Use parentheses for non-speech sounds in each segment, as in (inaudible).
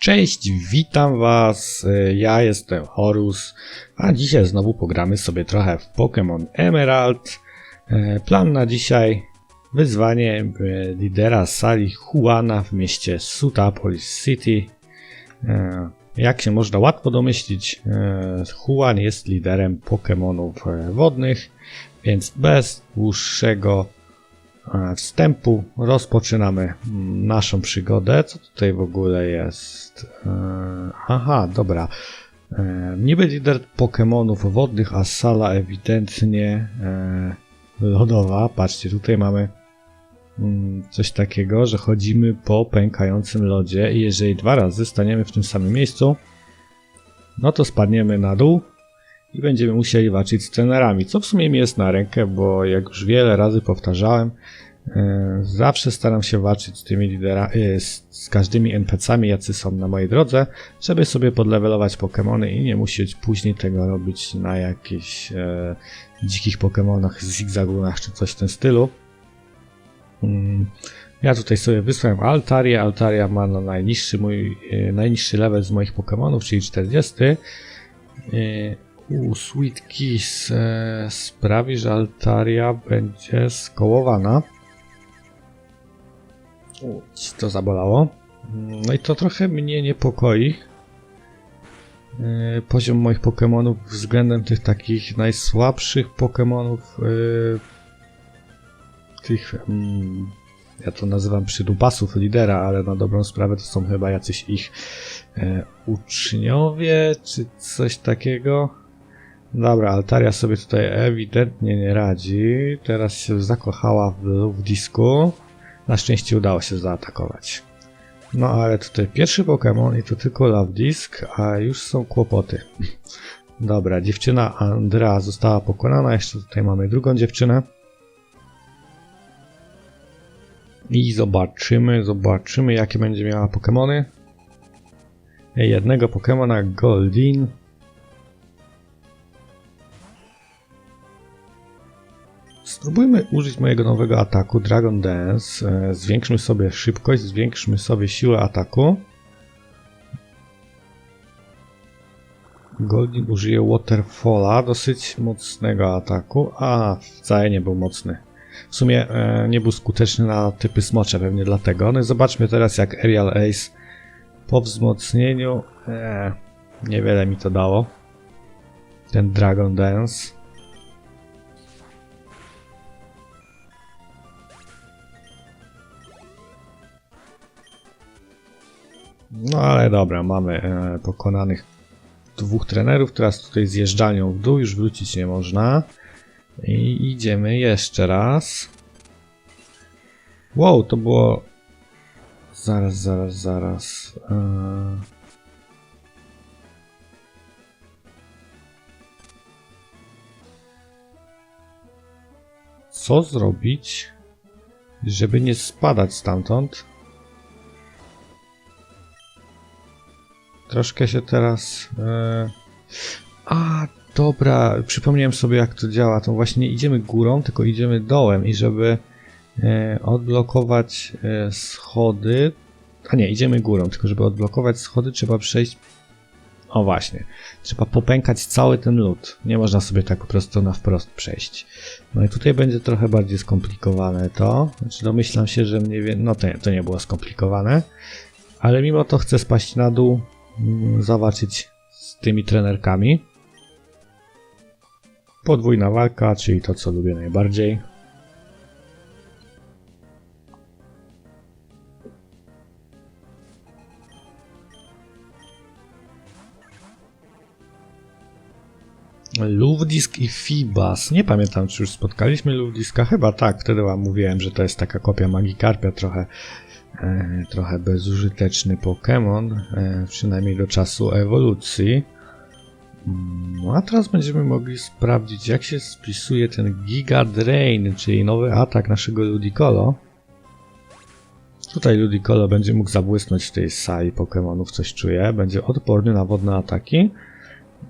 Cześć, witam was, e, ja jestem Horus, a dzisiaj znowu pogramy sobie trochę w Pokémon Emerald. E, Plan na dzisiaj, wyzwanie lidera sali Juana w mieście Sutapolis City. E, Jak się można łatwo domyślić, Juan jest liderem Pokémonów wodnych, więc bez dłuższego wstępu rozpoczynamy mm, naszą przygodę. Co tutaj w ogóle jest? E, Aha, dobra. E, Niby lider Pokémonów wodnych, a sala ewidentnie e, lodowa. Patrzcie, tutaj mamy mm, coś takiego, że chodzimy po pękającym lodzie i jeżeli dwa razy staniemy w tym samym miejscu, no to spadniemy na dół i będziemy musieli walczyć z trenerami, co w sumie mi jest na rękę, bo jak już wiele razy powtarzałem, e, zawsze staram się walczyć z tymi liderami, z, z każdymi NPC-ami, jacy są na mojej drodze, żeby sobie podlewelować Pokémony i nie musieć później tego robić na jakichś e, dzikich Pokémonach, zigzagunach czy coś w tym stylu. Mm, Ja tutaj sobie wysłałem Altarię. Altaria ma na najniższy mój, e, najniższy level z moich Pokémonów, czyli 40. E, U Sweet Kiss e, sprawi, że Altaria będzie skołowana. U, ci to zabolało. No i to trochę mnie niepokoi. E, Poziom moich Pokémonów względem tych takich najsłabszych Pokémonów. e, Tych. mm, Ja to nazywam przydupasów lidera, ale na dobrą sprawę to są chyba jacyś ich e, uczniowie, czy coś takiego. Dobra, Altaria sobie tutaj ewidentnie nie radzi. Teraz się zakochała w, w disku. Na szczęście udało się zaatakować. No ale tutaj pierwszy Pokémon i to tylko Love Disc, a już są kłopoty. (laughs) Dobra, dziewczyna Andrea została pokonana. Jeszcze tutaj mamy drugą dziewczynę. I zobaczymy, zobaczymy jakie będzie miała Pokémony. Jednego Pokémona Goldin. Spróbujmy użyć mojego nowego ataku Dragon Dance. E, Zwiększmy sobie szybkość, zwiększmy sobie siłę ataku. Goldin użyje Waterfalla, dosyć mocnego ataku. A, wcale nie był mocny. W sumie e, nie był skuteczny na typy smocze, pewnie dlatego. No i zobaczmy teraz jak Aerial Ace po wzmocnieniu e, niewiele mi to dało. Ten Dragon Dance. No ale dobra, mamy e, pokonanych dwóch trenerów. Teraz tutaj zjeżdżalnią w dół, już wrócić nie można. I idziemy jeszcze raz. Wow, to było. Zaraz, zaraz, zaraz. Eee... Co zrobić, żeby nie spadać stamtąd? Troszkę się teraz. E... A, dobra, przypomniałem sobie jak to działa. To właśnie nie idziemy górą, tylko idziemy dołem i żeby e, odblokować e, schody. A nie, idziemy górą, tylko żeby odblokować schody trzeba przejść. O właśnie, trzeba popękać cały ten lód. Nie można sobie tak po prostu na wprost przejść. No i tutaj będzie trochę bardziej skomplikowane to. Znaczy domyślam się, że mniej więcej. No to to nie było skomplikowane. Ale mimo to chcę spaść na dół, zobaczyć z tymi trenerkami. Podwójna walka, czyli to co lubię najbardziej. Luwdisk i Fibas. Nie pamiętam, czy już spotkaliśmy Luwdiska. Chyba tak, wtedy wam mówiłem, że to jest taka kopia Magikarpia, trochę, trochę bezużyteczny Pokémon, e, przynajmniej do czasu ewolucji. No a teraz będziemy mogli sprawdzić, jak się spisuje ten Giga Drain, czyli nowy atak naszego Ludicolo. Tutaj Ludicolo będzie mógł zabłysnąć w tej sali Pokémonów, coś czuję. Będzie odporny na wodne ataki,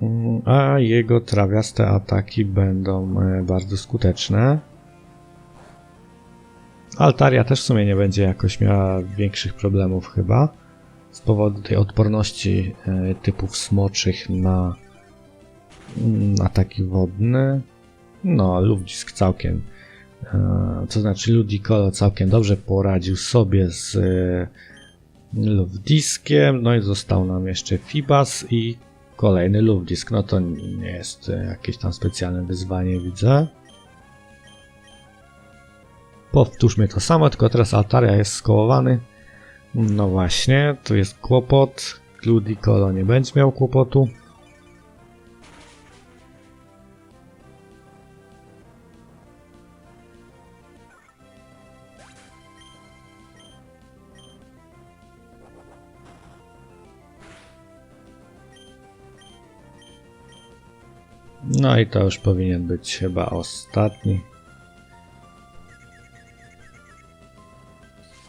mm, a jego trawiaste ataki będą e, bardzo skuteczne. Altaria też w sumie nie będzie jakoś miała większych problemów chyba. z powodu tej odporności e, typów smoczych na ataki wodne. No, Luftdisk całkiem, e, to znaczy Ludicolo całkiem dobrze poradził sobie z e, Luftdiskiem, no i został nam jeszcze Fibas i kolejny Luftdisk. No to nie jest e, jakieś tam specjalne wyzwanie, widzę. Powtórzmy to samo, tylko teraz Altaria jest skołowany. No właśnie, tu jest kłopot. Ludicolo nie będzie miał kłopotu. No i to już powinien być chyba ostatni.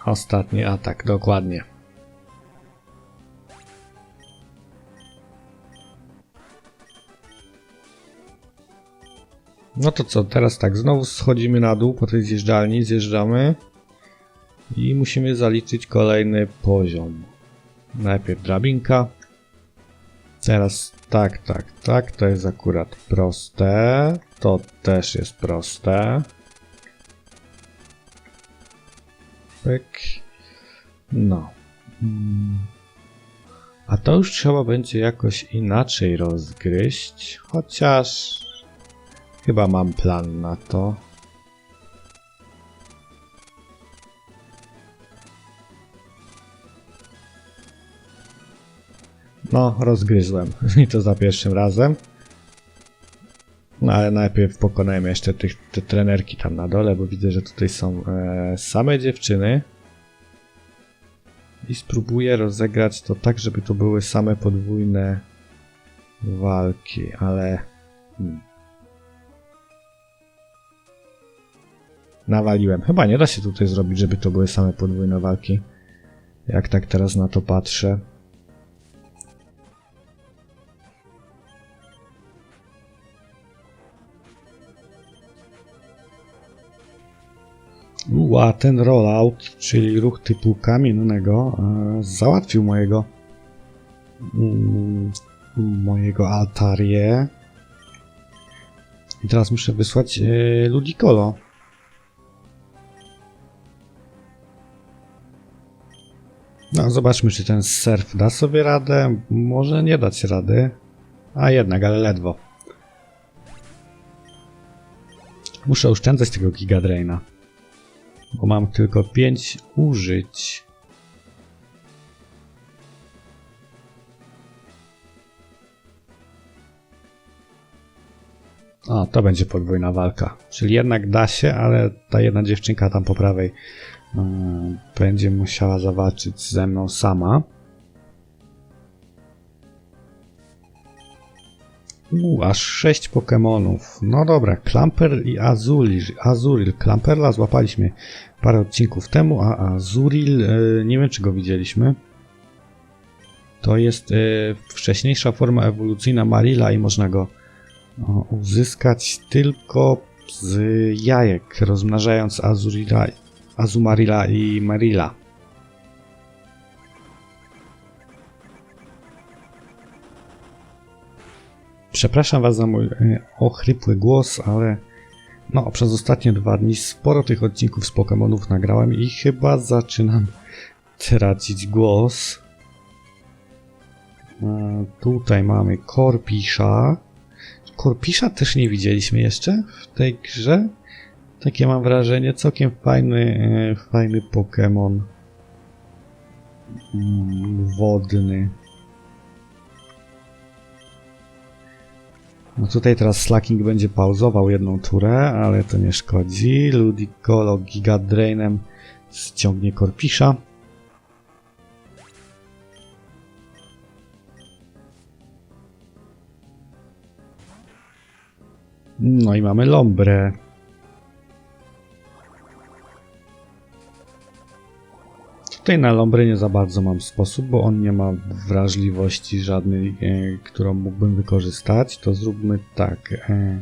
Ostatni atak, dokładnie. No to co, teraz tak, znowu schodzimy na dół po tej zjeżdżalni, zjeżdżamy i musimy zaliczyć kolejny poziom. Najpierw drabinka, teraz tak, tak, tak, to jest akurat proste, to też jest proste. Pyk. No. Mm. A to już trzeba będzie jakoś inaczej rozgryźć, chociaż chyba mam plan na to. No, rozgryzłem. (laughs) I to za pierwszym razem. No ale najpierw pokonajmy jeszcze tych, te trenerki tam na dole, bo widzę, że tutaj są e, same dziewczyny. I spróbuję rozegrać to tak, żeby to były same podwójne walki, ale... Hmm. Nawaliłem. Chyba nie da się tutaj zrobić, żeby to były same podwójne walki. Jak tak teraz na to patrzę. A ten rollout, czyli ruch typu kamiennego, e, załatwił mojego mm, mojego altarię. I teraz muszę wysłać e, Ludicolo. No, zobaczmy, czy ten surf da sobie radę. Może nie dać rady. A jednak, ale ledwo. Muszę oszczędzać tego Gigadraina. Bo mam tylko 5 użyć. O, to będzie podwójna walka. Czyli jednak da się, ale ta jedna dziewczynka tam po prawej yy, będzie musiała zawalczyć ze mną sama. U, aż 6 Pokémonów. No dobra, Klamper i Azuril. Azuril. Klamperla złapaliśmy parę odcinków temu, a Azuril, e, nie wiem czy go widzieliśmy. To jest e, wcześniejsza forma ewolucyjna Marila i można go uzyskać tylko z jajek, rozmnażając Azurila, Azumarila i Marila. Przepraszam Was za mój e, ochrypły głos, ale no, przez ostatnie dwa dni sporo tych odcinków z Pokémonów nagrałem i chyba zaczynam tracić głos. E, tutaj mamy Korpisza. Korpisza też nie widzieliśmy jeszcze w tej grze. Takie mam wrażenie, całkiem fajny, e, fajny Pokémon mm, wodny. No tutaj teraz Slacking będzie pauzował jedną turę, ale to nie szkodzi. Ludicolo Gigadrainem ściągnie Korpisza. No i mamy Lombre. Tutaj na Lombre nie za bardzo mam sposób, bo on nie ma wrażliwości żadnej, e, którą mógłbym wykorzystać. To zróbmy tak. E,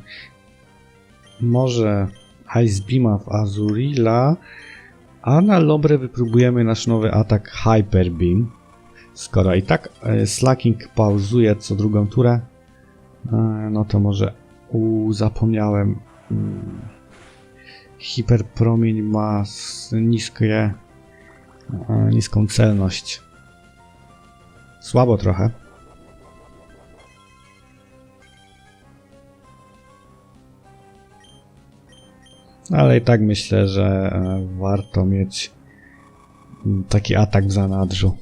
może Ice Beama w Azurilla, a na Lombre wypróbujemy nasz nowy atak Hyper Beam. skoro i tak e, Slacking pauzuje co drugą turę, e, no to może u, zapomniałem. Mm, Hiperpromień ma niskie, niską celność. Słabo trochę. Ale i tak myślę, że e, warto mieć taki atak w zanadrzu.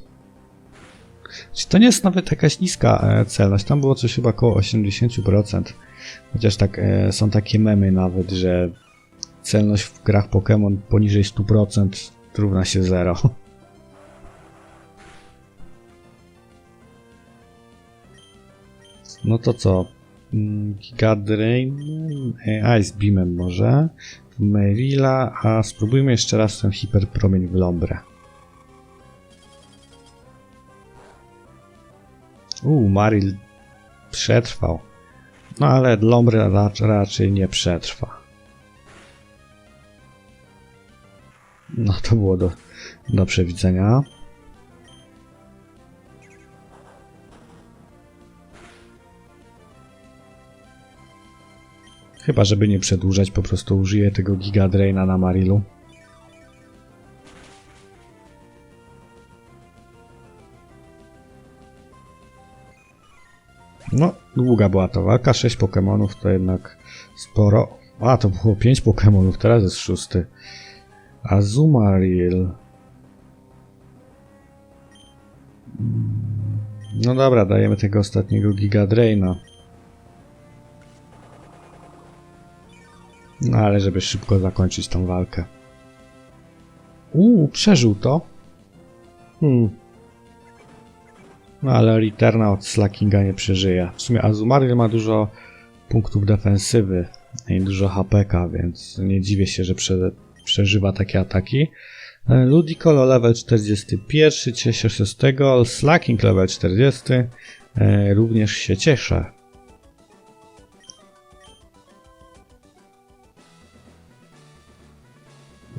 Czy to nie jest nawet jakaś niska e, celność? Tam było coś chyba około 80%. Chociaż tak e, są takie memy nawet, że celność w grach Pokémon poniżej 100% równa się 0. No to co? Mm, Giga Drain, e, Ice Beamem może, Merila, a spróbujmy jeszcze raz ten hiperpromień w Lombre. Uuu, Maril przetrwał. No ale Lombre rac raczej nie przetrwa. No to było do, do przewidzenia. Chyba, żeby nie przedłużać, po prostu użyję tego Giga Draina na Marilu. No, długa była to walka, 6 Pokémonów to jednak sporo. A, to było 5 Pokémonów, teraz jest szósty. Azumaril. No dobra, dajemy tego ostatniego Giga Draina. No ale żeby szybko zakończyć tą walkę. Uuu, przeżył to. Hmm. No ale Returna od Slackinga nie przeżyje. W sumie Azumaril ma dużo punktów defensywy i dużo HPK, więc nie dziwię się, że prze, przeżywa takie ataki. E, Ludicolo level 41, cieszę się z tego. Slacking level 40, e, również się cieszę.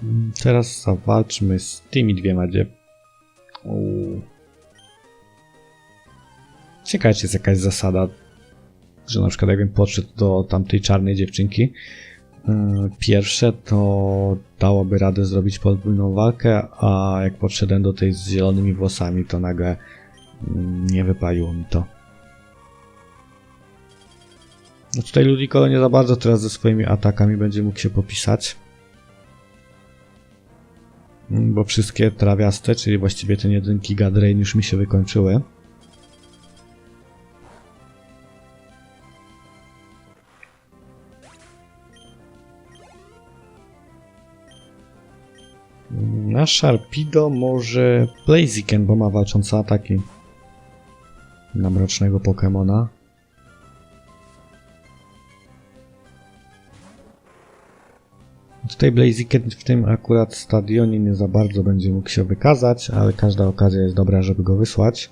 Mm, Teraz zawalczmy z tymi dwiema gdzie. Ciekawe, czy jest jakaś zasada, że na przykład jakbym podszedł do tamtej czarnej dziewczynki, pierwsze to dałoby radę zrobić podwójną walkę, a jak podszedłem do tej z zielonymi włosami, to nagle mm, nie wypaliło mi to. No tutaj Ludicolo nie za bardzo teraz ze swoimi atakami będzie mógł się popisać. Mm, Bo wszystkie trawiaste, czyli właściwie te jedynki Gadrain już mi się wykończyły. Na Sharpido może Blaziken, bo ma walczące ataki na mrocznego Pokemona. Tutaj Blaziken w tym akurat stadionie nie za bardzo będzie mógł się wykazać, ale każda okazja jest dobra, żeby go wysłać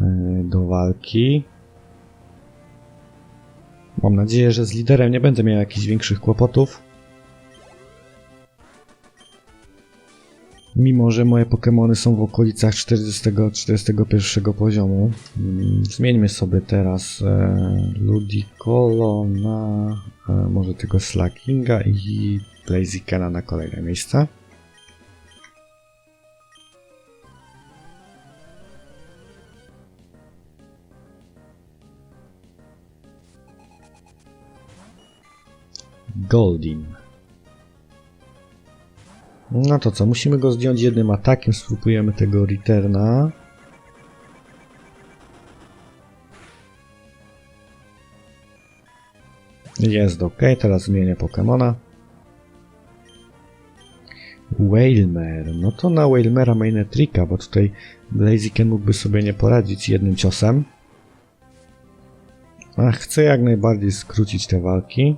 yy, do walki. Mam nadzieję, że z liderem nie będę miał jakichś większych kłopotów. Mimo, że moje Pokémony są w okolicach 40-41 poziomu. Mm, Zmieńmy sobie teraz e, Ludicolo na e, może tego Slackinga i Blazikena na kolejne miejsce. Goldin. No to co, musimy go zdjąć jednym atakiem, spróbujemy tego Returna. Jest ok, teraz zmienię Pokemona. Wailmer, no to na Wailmera mainę trika, bo tutaj Blaziken mógłby sobie nie poradzić jednym ciosem. A chcę jak najbardziej skrócić te walki.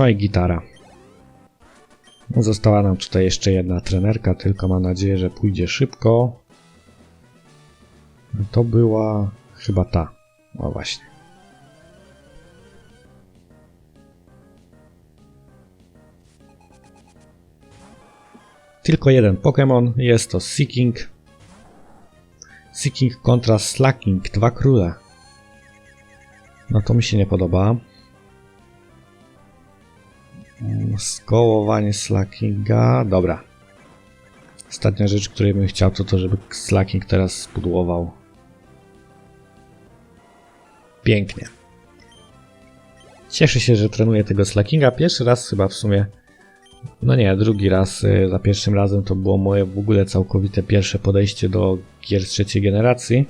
No i gitara. Została nam tutaj jeszcze jedna trenerka, tylko mam nadzieję, że pójdzie szybko. to była chyba ta. O właśnie. Tylko jeden Pokémon, jest to Seeking. Seeking kontra Slacking, dwa króle. No to mi się nie podoba. Skołowanie Slackinga, dobra. Ostatnia rzecz, której bym chciał, to to, żeby Slacking teraz spudłował. Pięknie. Cieszę się, że trenuję tego Slackinga. Pierwszy raz chyba w sumie no nie, drugi raz. y, Za pierwszym razem to było moje w ogóle całkowite pierwsze podejście do gier trzeciej generacji.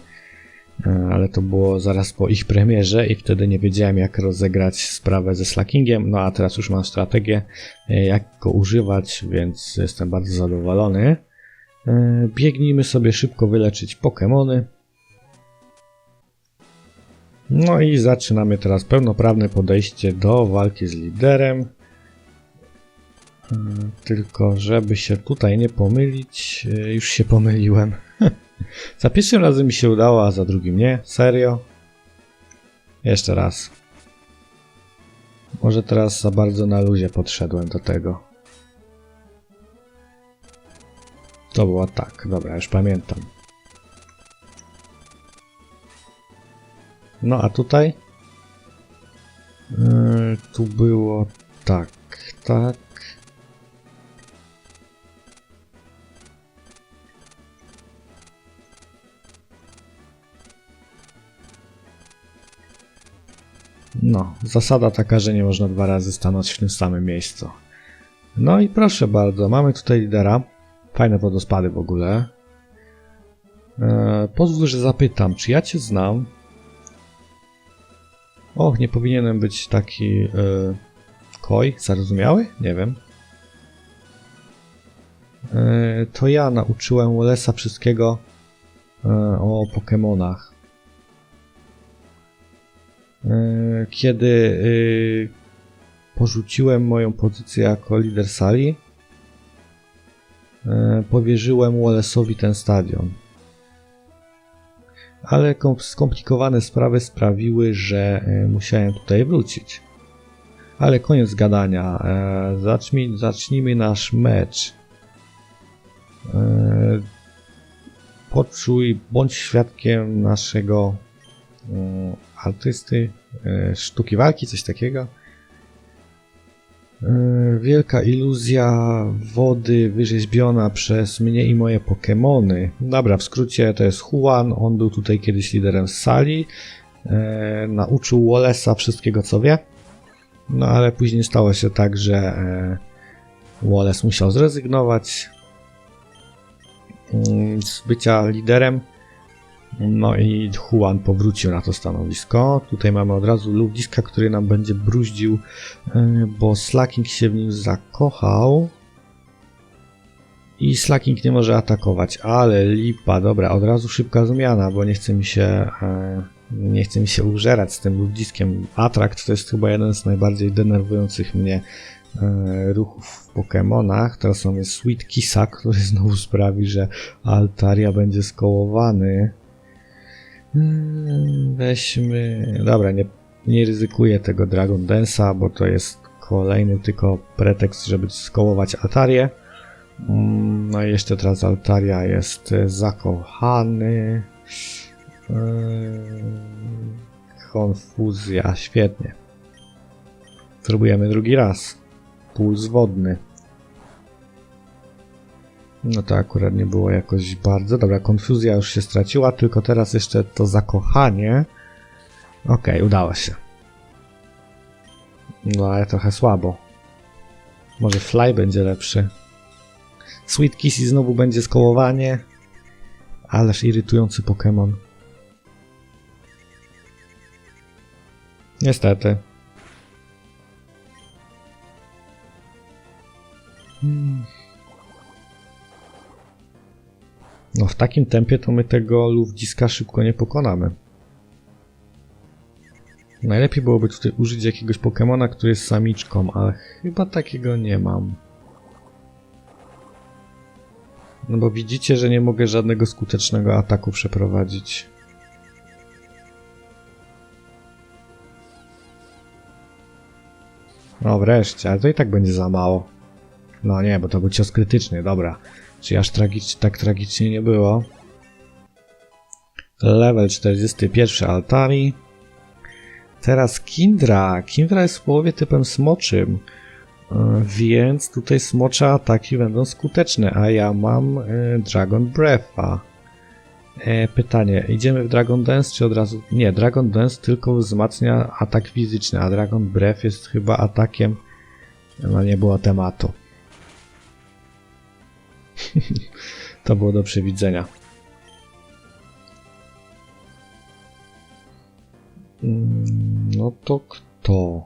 Y, Ale to było zaraz po ich premierze i wtedy nie wiedziałem jak rozegrać sprawę ze slackingiem. No a teraz już mam strategię y, jak go używać, więc jestem bardzo zadowolony. Y, Biegnijmy sobie szybko wyleczyć Pokémony. No i zaczynamy teraz pełnoprawne podejście do walki z liderem. Tylko, żeby się tutaj nie pomylić, e, już się pomyliłem. (laughs) za pierwszym razem mi się udało, a za drugim nie. Serio? Jeszcze raz. Może teraz za bardzo na luzie podszedłem do tego. To było tak, dobra, już pamiętam. No a tutaj? Yy, tu było tak, tak. No, zasada taka, że nie można dwa razy stanąć w tym samym miejscu. No i proszę bardzo, mamy tutaj lidera. Fajne wodospady w ogóle. Eee, pozwól, że zapytam, czy ja cię znam? Och, nie powinienem być taki e, koj, zarozumiały? Nie wiem. E, to ja nauczyłem Wallace'a wszystkiego e, o Pokemonach. E, Kiedy e, porzuciłem moją pozycję jako lider sali, e, powierzyłem Wallace'owi ten stadion. Ale kom- skomplikowane sprawy sprawiły, że e, musiałem tutaj wrócić. Ale koniec gadania. Zacznij, zacznijmy nasz mecz. Poczuj, bądź świadkiem naszego artysty, e, sztuki walki, coś takiego. E, Wielka iluzja wody wyrzeźbiona przez mnie i moje Pokemony. Dobra, w skrócie to jest Juan, on był tutaj kiedyś liderem sali. E, nauczył Wallace'a wszystkiego co wie. No ale później stało się tak, że Wallace musiał zrezygnować mm, z bycia liderem. No i Juan powrócił na to stanowisko. Tutaj mamy od razu ludziska, który nam będzie bruździł, yy, bo Slacking się w nim zakochał. I Slacking nie może atakować, ale lipa, dobra, od razu szybka zmiana, bo nie chce mi się, yy, nie chce mi się użerać z tym ludziskiem. Atrakt to jest chyba jeden z najbardziej denerwujących mnie yy, ruchów w Pokémonach. Teraz mamy Sweet Kissa, który (laughs) znowu sprawi, że Altaria będzie skołowany. Hmm, Weźmy. Dobra, nie, nie ryzykuję tego Dragon Dance'a, bo to jest kolejny tylko pretekst, żeby skołować Altarię. Mm, No i jeszcze teraz Altaria jest zakochany. Eee, Konfuzja, świetnie. Spróbujemy drugi raz. Puls wodny. No to akurat nie było jakoś bardzo. Dobra, konfuzja już się straciła, tylko teraz jeszcze to zakochanie. Okej, udało się. No ale trochę słabo. Może Fly będzie lepszy. Sweet Kissy znowu będzie skołowanie. Ależ irytujący Pokémon. Niestety. Hmm. No w takim tempie to my tego luwdziska szybko nie pokonamy. Najlepiej byłoby tutaj użyć jakiegoś Pokemona, który jest samiczką, ale chyba takiego nie mam. No bo widzicie, że nie mogę żadnego skutecznego ataku przeprowadzić. No wreszcie, ale to i tak będzie za mało. No nie, bo to był cios krytyczny, dobra. Czy aż tragicz, tak tragicznie nie było. Level 41 Altari. Teraz Kindra. Kindra jest w połowie typem smoczym. e, Więc tutaj smocze ataki będą skuteczne, a ja mam e, Dragon Breatha. E, Pytanie, idziemy w Dragon Dance czy od razu... Nie, Dragon Dance tylko wzmacnia atak fizyczny, a Dragon Breath jest chyba atakiem... No nie było tematu. (laughs) to było do przewidzenia. Mm, No to kto?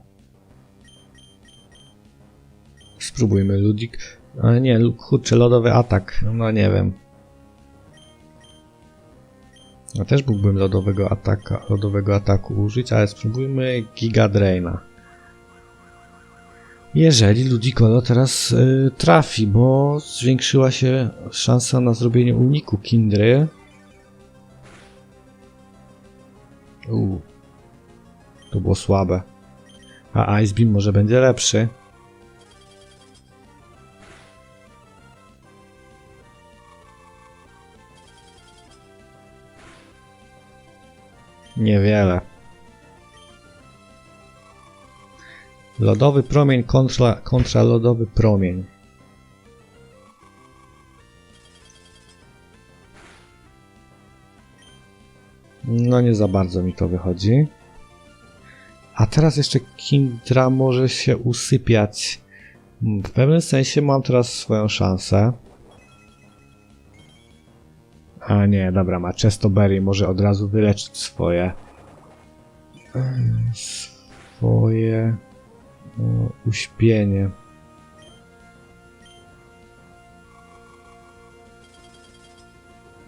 Spróbujmy Ludik. Ale nie, kurczę, lodowy atak. No nie wiem. Ja też mógłbym lodowego, ataka, lodowego ataku użyć, ale spróbujmy Giga Draina. Jeżeli Ludicolo teraz y, trafi, bo zwiększyła się szansa na zrobienie uniku Kindry. To było słabe. A Ice Beam może będzie lepszy. Niewiele. Lodowy promień kontra, kontra lodowy promień. No nie za bardzo mi to wychodzi. A teraz jeszcze Kindra może się usypiać. Mm, W pewnym sensie mam teraz swoją szansę. A nie, dobra, ma Chestoberry, może od razu wyleczyć swoje. Swoje. No, uśpienie.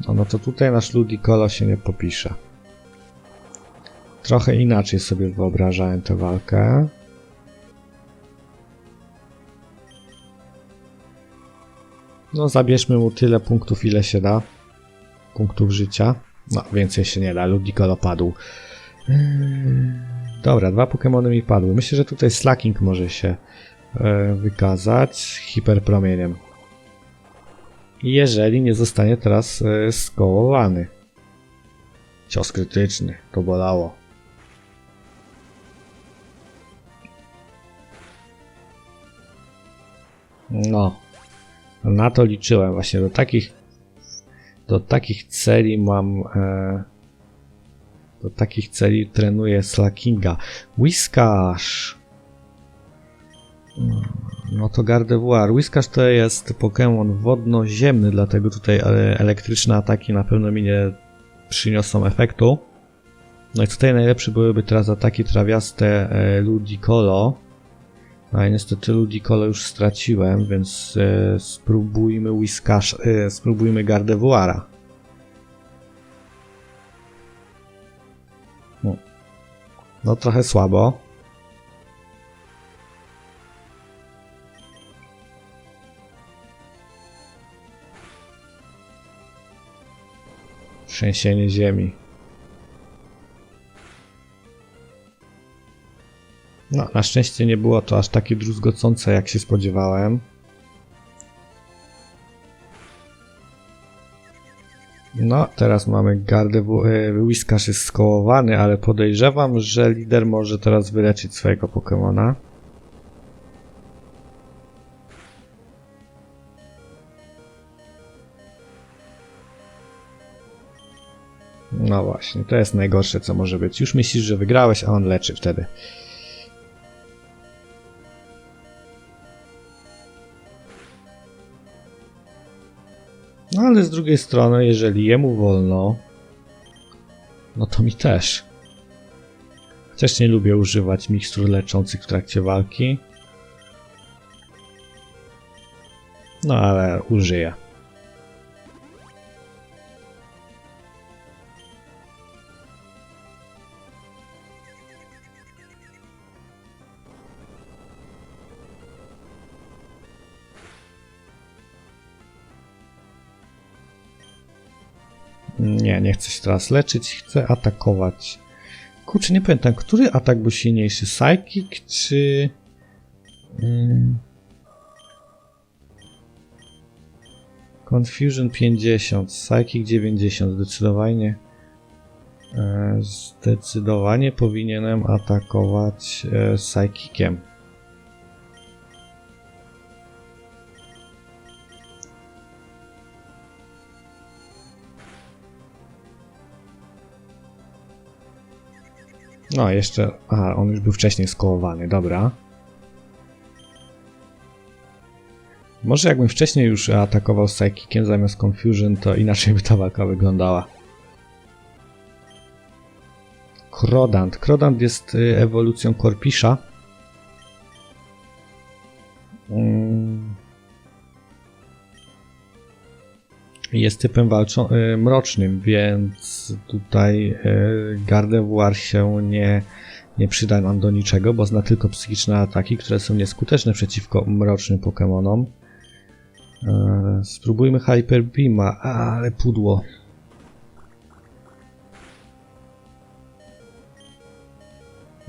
No, no to tutaj nasz Ludicolo się nie popisze. Trochę inaczej sobie wyobrażałem tę walkę. No, zabierzmy mu tyle punktów, ile się da. Punktów życia. No, więcej się nie da. Ludicolo padł. Dobra, dwa Pokémony mi padły. Myślę, że tutaj Slacking może się e, wykazać hiperpromieniem. Jeżeli nie zostanie teraz e, skołowany. Cios krytyczny, to bolało. No, na to liczyłem właśnie. Do takich, do takich celi mam, e, do takich celi trenuję Slackinga. Whiscash. No to Gardevoir. Whiscash to jest Pokémon wodno-ziemny, dlatego tutaj e, elektryczne ataki na pewno mi nie przyniosą efektu. No i tutaj najlepsze byłyby teraz ataki trawiaste e, Ludicolo. Ale niestety Ludicolo już straciłem, więc e, spróbujmy Whiscash, e, spróbujmy Gardevoira. No trochę słabo. Trzęsienie ziemi. No, na szczęście nie było to aż takie druzgocące, jak się spodziewałem. No, teraz mamy gardę. Whiskas jest skołowany, ale podejrzewam, że lider może teraz wyleczyć swojego Pokemona. No właśnie, to jest najgorsze, co może być. Już myślisz, że wygrałeś, a on leczy wtedy. No ale z drugiej strony, jeżeli jemu wolno, no to mi też. Chociaż nie lubię używać mikstur leczących w trakcie walki. No ale użyję. Nie, chcę się teraz leczyć, chcę atakować. Kurczę, nie pamiętam, który atak był silniejszy? Psychic czy... Mm. Confusion 50, Psychic 90, zdecydowanie e, zdecydowanie powinienem atakować e, Psychiciem. No, jeszcze. Aha, on już był wcześniej skołowany, dobra. Może jakbym wcześniej już atakował Psychiciem zamiast Confusion, to inaczej by ta walka wyglądała. Krodant. Krodant jest y, ewolucją Korpisza. Mm. Jest typem y, mrocznym, więc tutaj y, Gardevoir się nie, nie przyda nam do niczego, bo zna tylko psychiczne ataki, które są nieskuteczne przeciwko mrocznym Pokémonom. E, Spróbujmy Hyper Beama, ale pudło.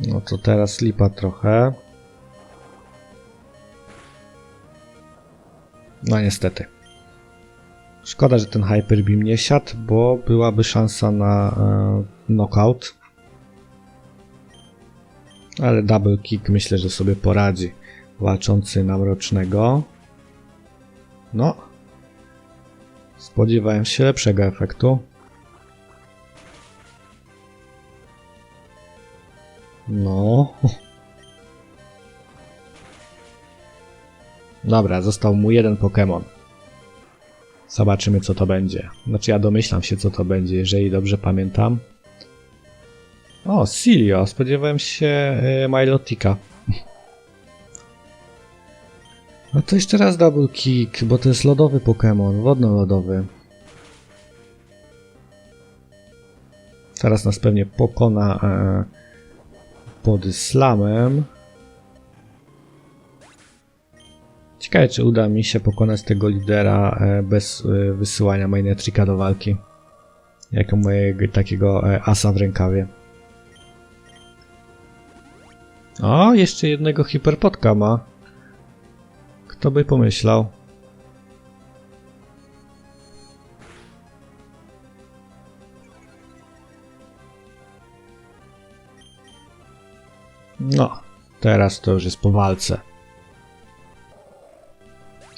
No to teraz lipa trochę. No niestety. Szkoda, że ten Hyper Beam nie siadł, bo byłaby szansa na e, knockout. Ale double kick myślę, że sobie poradzi walczący na mrocznego. No. Spodziewałem się lepszego efektu. No. (laughs) Dobra, został mu jeden Pokémon. Zobaczymy co to będzie. Znaczy ja domyślam się co to będzie, jeżeli dobrze pamiętam. O, Silio. Spodziewałem się y, Milotika. (laughs) No to jeszcze raz double kick, bo to jest lodowy Pokémon, wodno-lodowy. Teraz nas pewnie pokona e, pod slamem. Ciekawe, czy uda mi się pokonać tego lidera e, bez e, wysyłania Mainetrika do walki. Jako mojego takiego e, asa w rękawie. O, jeszcze jednego hiperpotka ma. Kto by pomyślał? No, teraz to już jest po walce.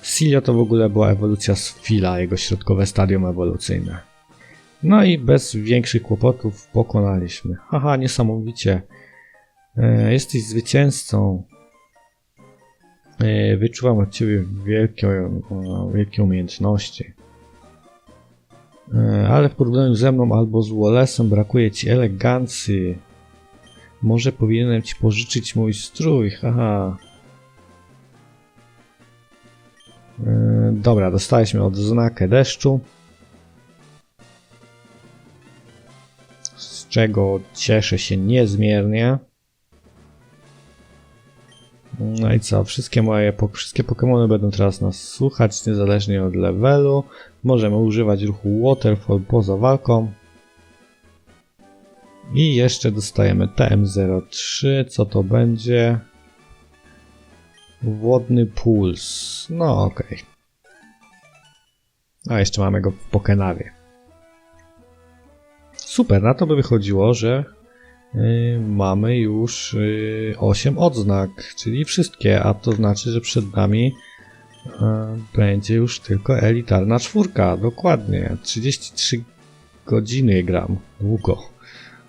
Silio to w ogóle była ewolucja z Fila, jego środkowe stadium ewolucyjne. No i bez większych kłopotów pokonaliśmy. Haha, niesamowicie. E, jesteś zwycięzcą. E, wyczuwam od ciebie wielkie, o, wielkie umiejętności. E, ale w porównaniu ze mną albo z Wallace'em brakuje ci elegancji. Może powinienem ci pożyczyć mój strój, haha. Dobra, dostaliśmy odznakę deszczu. Z czego cieszę się niezmiernie. No i co? Wszystkie moje, wszystkie Pokémony będą teraz nas słuchać, niezależnie od levelu. Możemy używać ruchu Waterfall poza walką. I jeszcze dostajemy TM03. Co to będzie? Wodny puls. No okej. Okay. A jeszcze mamy go w Pokenawie. Super, na to by wychodziło, że yy, mamy już yy, 8 odznak, czyli wszystkie, a to znaczy, że przed nami yy, będzie już tylko elitarna czwórka. Dokładnie, 33 godziny gram. Długo.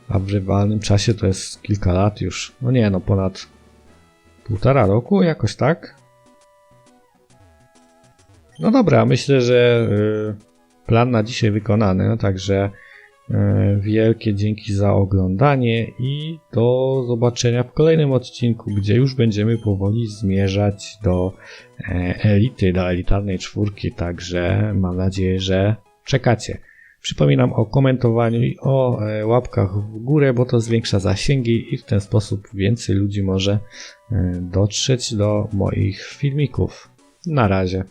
A w rywalnym czasie to jest kilka lat już. No nie, no ponad półtora roku, jakoś tak. No dobra, myślę, że y, plan na dzisiaj wykonany, no także y, wielkie dzięki za oglądanie i do zobaczenia w kolejnym odcinku, gdzie już będziemy powoli zmierzać do e, elity, do elitarnej czwórki, także mam nadzieję, że czekacie. Przypominam o komentowaniu i o e, łapkach w górę, bo to zwiększa zasięgi i w ten sposób więcej ludzi może e, dotrzeć do moich filmików. Na razie.